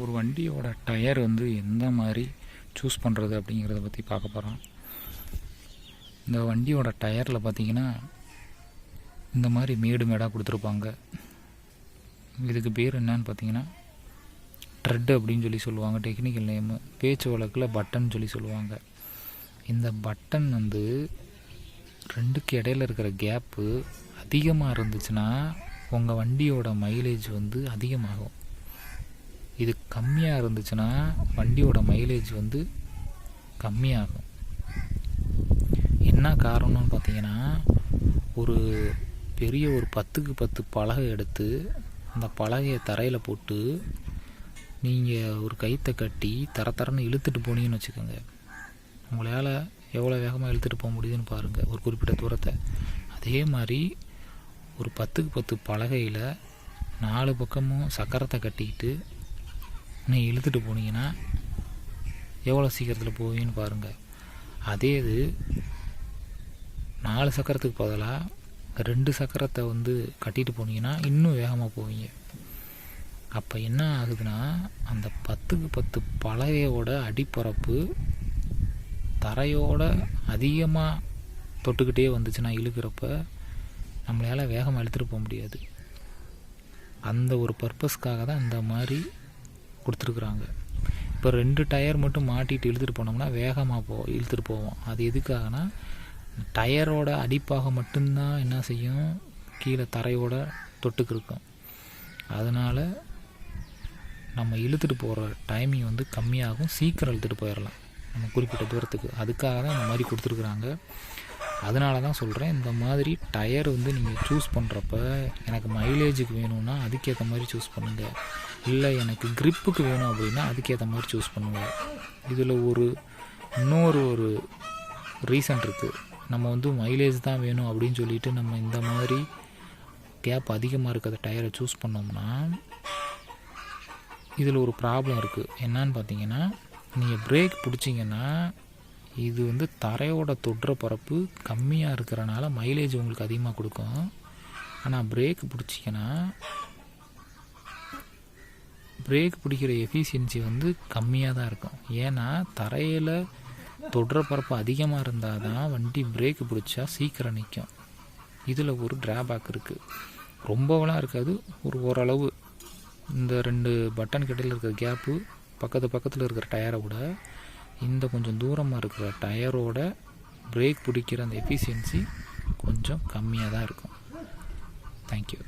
ஒரு வண்டியோட டயர் வந்து எந்த மாதிரி சூஸ் பண்ணுறது அப்படிங்கிறத பற்றி பார்க்க போகிறோம் இந்த வண்டியோட டயரில் பார்த்தீங்கன்னா இந்த மாதிரி மேடு மேடாக கொடுத்துருப்பாங்க. இதுக்கு பேர் என்னன்னு பார்த்தீங்கன்னா ட்ரெட் அப்படின்னு சொல்லி சொல்லுவாங்க. டெக்னிக்கல் நேமு பேச்சு வழக்கில் பட்டன் சொல்லி சொல்லுவாங்க. இந்த பட்டன் வந்து ரெண்டுக்கு இடையில இருக்கிற கேப்பு அதிகமாக இருந்துச்சுன்னா உங்கள் வண்டியோட மைலேஜ் வந்து அதிகமாகும். இது கம்மியாக இருந்துச்சுன்னா வண்டியோட மைலேஜ் வந்து கம்மியாகும். என்ன காரணம்னு பார்த்தீங்கன்னா ஒரு பெரிய ஒரு பத்துக்கு பத்து பலகை எடுத்து அந்த பலகையை தரையில் போட்டு நீங்கள் ஒரு கைத்தை கட்டி தர தரன்னு இழுத்துட்டு போனீங்கன்னு வச்சுக்கோங்க. உங்களால் எவ்வளோ வேகமாக இழுத்துட்டு போக முடியுதுன்னு பாருங்கள் ஒரு குறிப்பிட்ட தூரத்தை. அதே மாதிரி ஒரு பத்துக்கு பத்து பலகையில் நாலு பக்கமும் சக்கரத்தை கட்டிக்கிட்டு நீ இழுத்துட்டு போனீங்கன்னா எவ்வளோ சீக்கிரத்தில் போவீங்கன்னு பாருங்கள் அதே இது நாலு சக்கரத்துக்கு பதிலாக ரெண்டு சக்கரத்தை வந்து கட்டிட்டு போனீங்கன்னா இன்னும் வேகமாக போவீங்க. அப்போ என்ன ஆகுதுன்னா அந்த பத்துக்கு பத்து பலகையோட அடிப்பரப்பு தரையோட அதிகமாக தொட்டுக்கிட்டே வந்துச்சுன்னா இழுக்கிறப்ப நம்மளால் வேகமாக இழுத்துட்டு போக முடியாது. அந்த ஒரு பர்பஸ்க்காக தான் இந்த மாதிரி கொடுத்துருக்குறாங்க. இப்போ ரெண்டு டயர் மட்டும் மாட்டிட்டு இழுத்துட்டு போனோம்னா வேகமாக போ இழுத்துட்டு போவோம். அது எதுக்காகனா டயரோட அடிப்பாக மட்டும்தான் என்ன செய்யும்? கீழே தரையோட தொட்டுக்கு இருக்கும். அதனால் நம்ம இழுத்துட்டு போகிற டைமிங் வந்து கம்மியாகும். சீக்கிரம் இழுத்துட்டு போயிடலாம். நம்ம குறிப்பிட்ட தூரத்துக்கு. அதுக்காக தான் இந்த மாதிரி கொடுத்துருக்குறாங்க. அதனால தான் சொல்கிறேன் இந்த மாதிரி டயர் வந்து நீங்கள் சூஸ் பண்ணுறப்ப எனக்கு மைலேஜுக்கு வேணும்னா அதுக்கேற்ற மாதிரி சூஸ் பண்ணுங்கள் இல்லை எனக்கு க்ரிப்புக்கு வேணும் அப்படின்னா அதுக்கேற்ற மாதிரி சூஸ் பண்ணுங்கள் இதில் ஒரு இன்னொரு ஒரு ரீசன் இருக்குது நம்ம வந்து மைலேஜ் தான் வேணும் அப்படின்னு சொல்லிட்டு நம்ம இந்த மாதிரி கேப் அதிகமாக இருக்கிற டயரை சூஸ் பண்ணோம்னா இதில் ஒரு ப்ராப்ளம் இருக்குது என்னன்னு பார்த்தீங்கன்னா நீங்கள் பிரேக் பிடிச்சிங்கன்னா இது வந்து தரையோட தொடுற பரப்பு கம்மியாக இருக்கிறனால மைலேஜ் உங்களுக்கு அதிகமாக கொடுக்கும். ஆனால் பிரேக் பிடிச்சிங்கன்னா பிரேக் பிடிக்கிற எஃபிஷியன்சி வந்து கம்மியாக தான் இருக்கும். ஏன்னா தரையில் தொடுற பரப்பு அதிகமாக இருந்தால் தான் வண்டி பிரேக் பிடிச்சா சீக்கிரம் நிற்கும் இதில் ஒரு ட்ராபேக் இருக்குது ரொம்பவெல்லாம் இருக்காது. ஒரு ஓரளவு இந்த ரெண்டு பட்டன் கிட்டயில் இருக்கிற கேப்பு பக்கத்து பக்கத்தில் இருக்கிற டயரை விட இந்த கொஞ்சம் தூரமாக இருக்கிற டயரோட பிரேக் பிடிக்கிற அந்த எஃபிஷியன்சி கொஞ்சம் கம்மியாக தான் இருக்கும் தேங்க்யூ